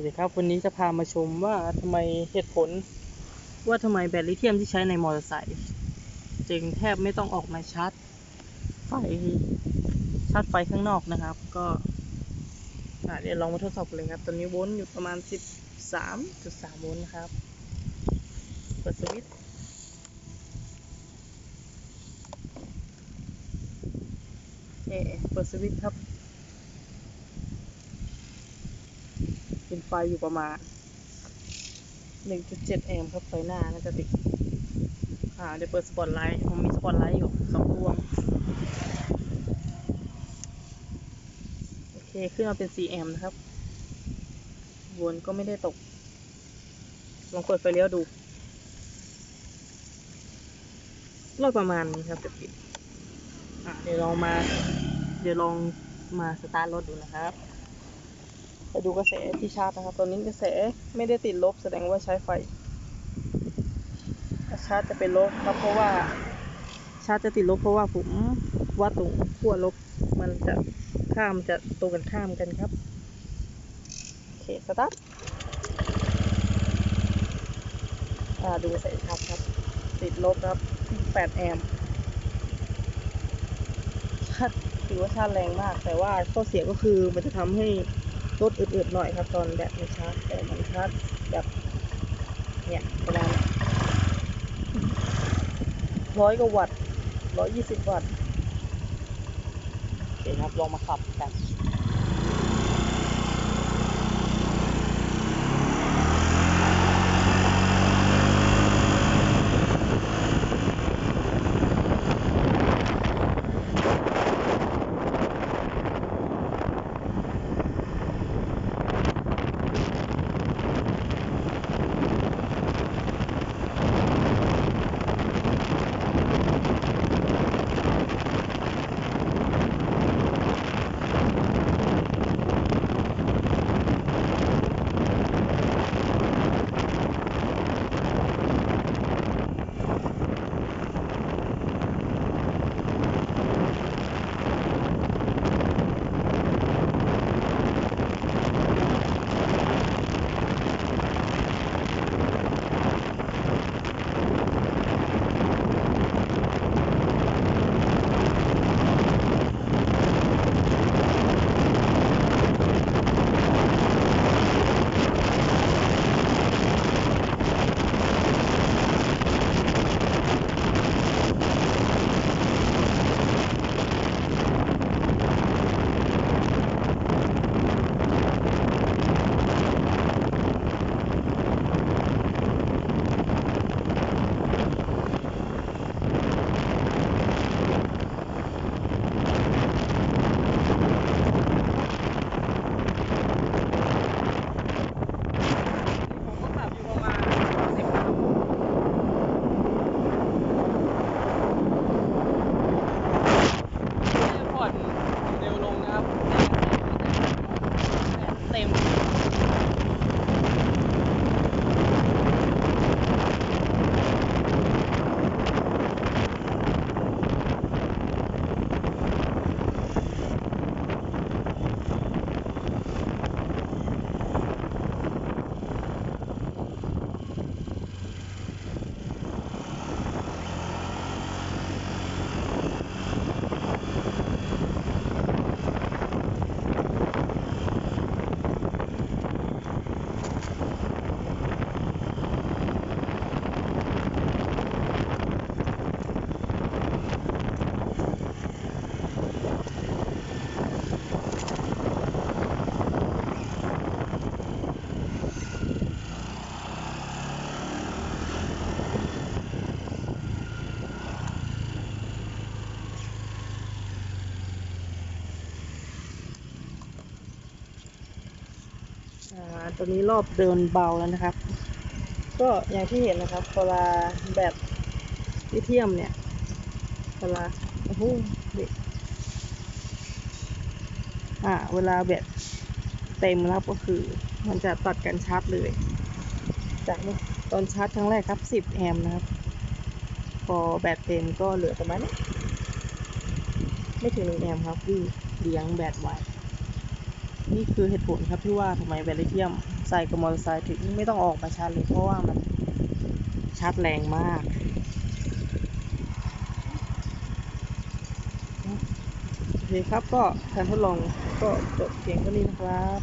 วัสดีครับวันนี้จะพามาชมว่าทำไมเหตุผล ว่าทำไมแบตลิเธียมที่ใช้ในมอเตอร์ไซค์จึงแทบไม่ต้องออกมาชาร์จไฟชาร์จไฟข้างนอกนะครับ ก็เดี๋ยวลองมาทดสอบกันเลยครับ ตอนนี้โวลต์อยู่ประมาณ 13.3โวลต์นะครับเปิดสวิตช์เอเปิดสวิตช์ครับ เป็นไฟอยู่ประมาณ 1.7 แอมป์ครับไฟหน้าน่าจะติด อ่าเดี๋ยวเปิดสปอตไลท์ผมมีสปอตไลท์อยู่สองดวง โอเค ขึ้นมาเป็น 4 แอมป์นะครับ วนก็ไม่ได้ตก ลองเปิดไฟเลี้ยวดูรอบประมาณนี้ครับจะปิดอะเดี๋ยวลองมา เดี๋ยวลองมาสตาร์ทรถดูนะครับ ไปดูกระแสที่ชาร์จนะครับ ตอนนี้กระแสไม่ได้ติดลบแสดงว่าใช้ไฟชาร์จจะเป็นลบครับเพราะว่าชาร์จจะติดลบเพราะว่าผมวัดตรงขั้วลบมันจะข้ามจะตรงกันข้ามกันครับโอเคสตาร์ทดูกระแสชาร์จครับ ติดลบครับ 8 แอมป์ชาร์จถือว่าชาร์จแรงมาก แต่ว่าข้อเสียก็คือมันจะทำให้ รถอืดๆหน่อยครับตอนแบบมันชาร์จแต่มันชาร์จแบบเนี่ยประมาณร้อยกว่าวัตต์ร้อยยี่สิบวัตต์โอเคครับลองมาขับกัน ตัวนี้รอบเดินเบาแล้วนะครับ ก็อย่างที่เห็นนะครับเวลาแบตลิเธียมเนี่ยเวลาโอ้โหเด็กอ่าเวลาแบตเต็มแล้วก็คือ มันจะตัดกันชาร์จเลย จากตอนชาร์จครั้งแรกครับ 10 แอมป์นะครับ พอแบตเต็มก็เหลือประมาณนี้ไม่ถึง1แอมป์ครับที่เลี้ยงแบตไว้ นี่คือเหตุผลครับที่ว่าทำไมแบตลิเทียมใส่กับมอเตอร์ไซค์ถึงไม่ต้องออกมาชาร์จเลย เพราะว่ามันชาร์จแรงมาก โอเคครับก็การทดลองก็จบเพียงเท่านี้นะครับ